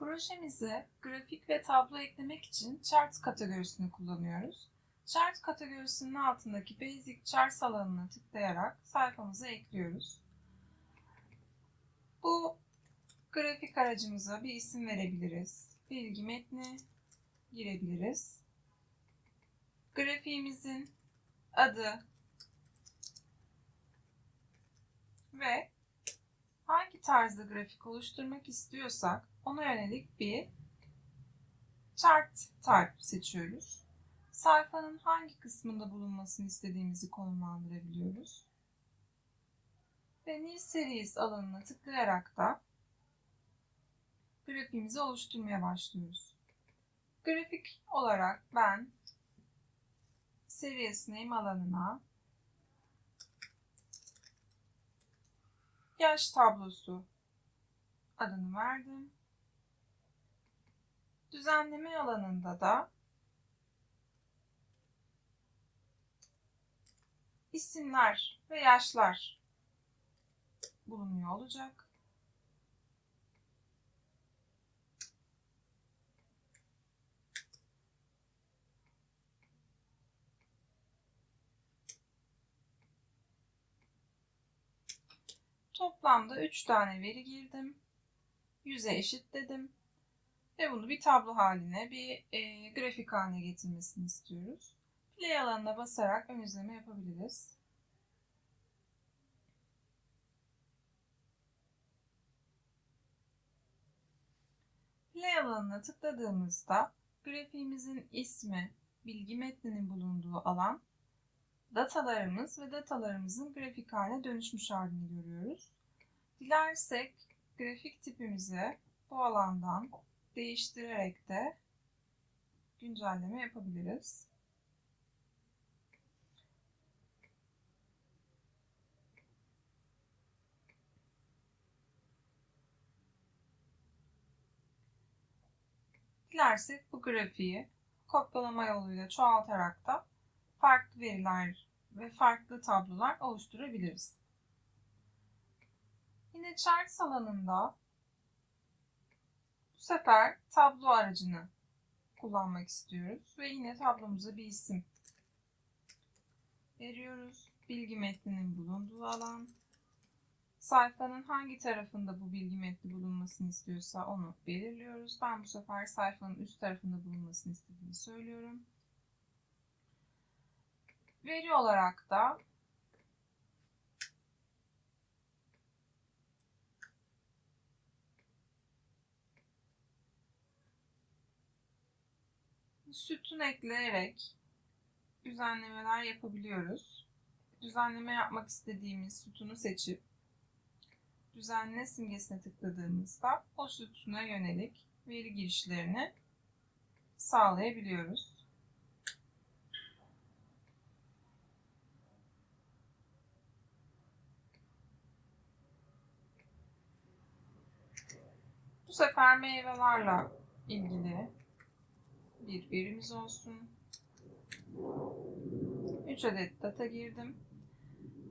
Projemize grafik ve tablo eklemek için chart kategorisini kullanıyoruz. Chart kategorisinin altındaki Basic Charts alanına tıklayarak sayfamıza ekliyoruz. Bu grafik aracımıza bir isim verebiliriz. Bilgi metni girebiliriz. Grafiğimizin adı ve hangi tarzda grafik oluşturmak istiyorsak ona yönelik bir chart type seçiyoruz. Sayfanın hangi kısmında bulunmasını istediğimizi konumlandırabiliyoruz. Ve New Series alanına tıklayarak da grafiğimizi oluşturmaya başlıyoruz. Grafik olarak ben Series Name alanına yaş tablosu adını verdim. Düzenleme alanında da isimler ve yaşlar bulunuyor olacak. Toplamda 3 tane veri girdim. 100'e eşitledim. Ve bunu bir tablo haline, bir e, grafik haline getirmesini istiyoruz. Play alanına basarak ön izleme yapabiliriz. Play alanına tıkladığımızda grafiğimizin ismi, bilgi metninin bulunduğu alan, datalarımız ve datalarımızın grafik haline dönüşmüş halini görüyoruz. Dilersek grafik tipimizi bu alandan değiştirerek de güncelleme yapabiliriz. Dilersek bu grafiği kopyalama yoluyla çoğaltarak da farklı veriler ve farklı tablolar oluşturabiliriz. Yine Charts alanında bu sefer tablo aracını kullanmak istiyoruz ve yine tablomuza bir isim veriyoruz. Bilgi metninin bulunduğu alan. Sayfanın hangi tarafında bu bilgi metni bulunmasını istiyorsa onu belirliyoruz. Ben bu sefer sayfanın üst tarafında bulunmasını istediğimi söylüyorum. Veri olarak da sütun ekleyerek düzenlemeler yapabiliyoruz. Düzenleme yapmak istediğimiz sütunu seçip düzenle simgesine tıkladığımızda o sütuna yönelik veri girişlerini sağlayabiliyoruz. Bu sefer meyvelerle ilgili bir verimiz olsun. 3 adet data girdim.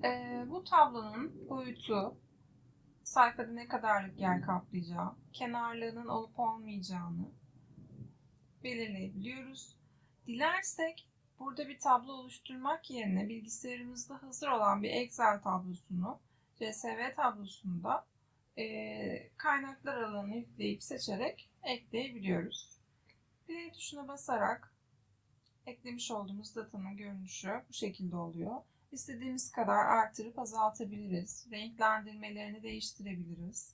Ee, bu tablonun boyutu sayfada ne kadarlık yer kaplayacağı, kenarlığının olup olmayacağını belirleyebiliyoruz. Dilersek burada bir tablo oluşturmak yerine bilgisayarımızda hazır olan bir Excel tablosunu CSV tablosunda e, kaynaklar alanını yükleyip seçerek ekleyebiliyoruz. Play tuşuna basarak eklemiş olduğumuz datanın görünüşü bu şekilde oluyor. İstediğimiz kadar artırıp azaltabiliriz. Renklendirmelerini değiştirebiliriz.